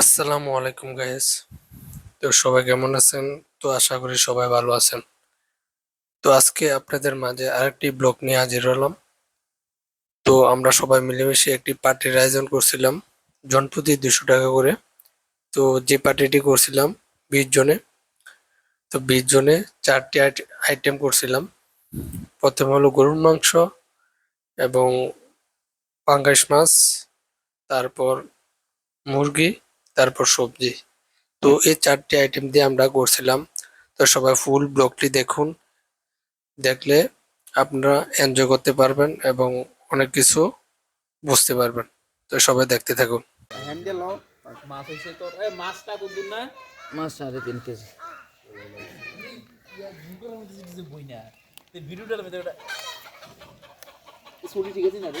আসসালামু আলাইকুম গাইস তো সবাই কেমন আছেন? তো আশা করি সবাই ভালো আছেন। তো আজকে আপনাদের মাঝে আরেকটি ব্লগ নিয়ে হাজির হলাম। তো আমরা সবাই মিলেমিশে একটি পার্টির আয়োজন করছিলাম জনপ্রতি দুশো টাকা করে। তো যে পার্টিটি করছিলাম, বিশ জনে। তো বিশ জনে চারটি আইটেম করছিলাম। প্রথমে হলো গরুর মাংস এবং পাঙ্গাস মাছ, তারপর মুরগি তারপর সবজি। তো এই চারটি আইটেম দিয়ে আমরা করছিলাম। তো সবাই ফুল ব্লগটি দেখুন। দেখলে আপনারা এনজয় করতে পারবেন এবং অনেক কিছু বুঝতে পারবেন। তো সবাই দেখতে থাকুন। মাছ হইছে তোর। এই মাছটা কতদিন না। মাছ সাড়ে তিন কেজি। বই না ভিডিওটার মধ্যে ওটা ছুটি ঠিক আছে না রে?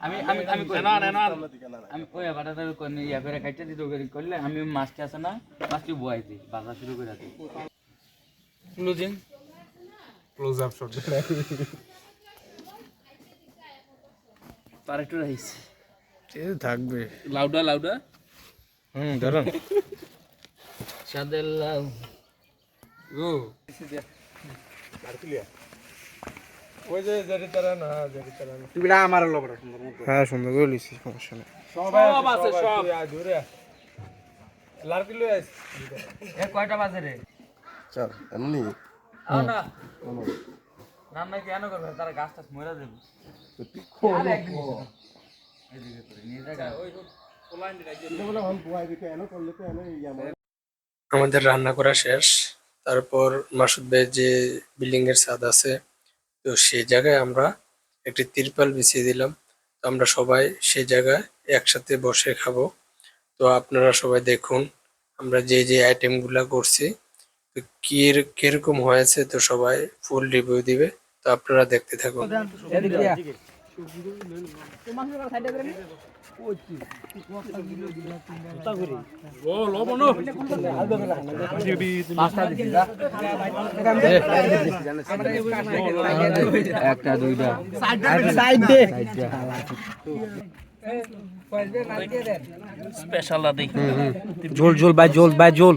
আমি আমি আমি না না না আমি ওই বাটাটা কোন ইয়া করে কাটতে দিতে করলে আমি মাছটা আছে না মাছটি বয়াই দিই বাজা শুরু করে দিই। ক্লোজিং ক্লোজ আপ শট তার একটু রাইস থাকবে। লাউডা লাউডা। হুম ধরুন। সাদের লাউ ও ওই যে তারা না যেটি তারা না আমার লবড় সুন্দর মতো। হ্যাঁ সুন্দর করে লিখছি সমস্যা নেই। সব আছে সব দূরে লাড়কি লই আইস এ কয়টা বাজে রে? চল এমনি। আও না। নাম নাই কেন করবে? তারা গাছ টাছ মরে দেবে আমাদের রান্না করা শেষ। তারপর মাসুদ ভাই যে বিল্ডিং এর ছাদ আছে, তো সেই জায়গায় আমরা একটি তিরপাল বিছিয়ে দিলাম। তো আমরা সবাই সেই জায়গায় একসাথে বসে খাব। তো আপনারা সবাই দেখুন, আমরা যে যে আইটেমগুলা করছি, তো কি কীরকম হয়েছে, তো সবাই ফুল রিভিউ দিবে। তো আপনারা দেখতে থাকুন। একটা দুইটা স্পেশাল ঝোল ঝোল বাই ঝোল বাই ঝোল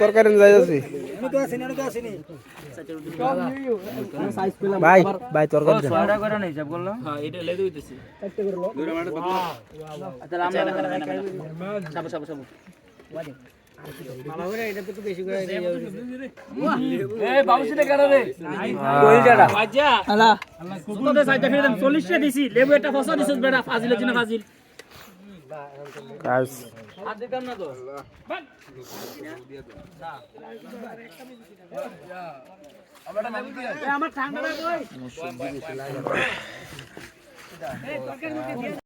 তরকারি যাই আছে ভাই ভাই তরকারি সোয়াটা করে নেই যাব বলল হ্যাঁ এটা লেদে হইতেছে আচ্ছা আমরা সাবু সাবু সাবু এই বাবুসিটা কাটা রে কইল জাডা বাজা আলা সুতো সাইডটা ফিরে দেন 40 টা দিছি লেবু একটা ফসা দিছিস বেটা ফাজিলের জন্য ফাজিল দিতাম আমার ঠান্ডা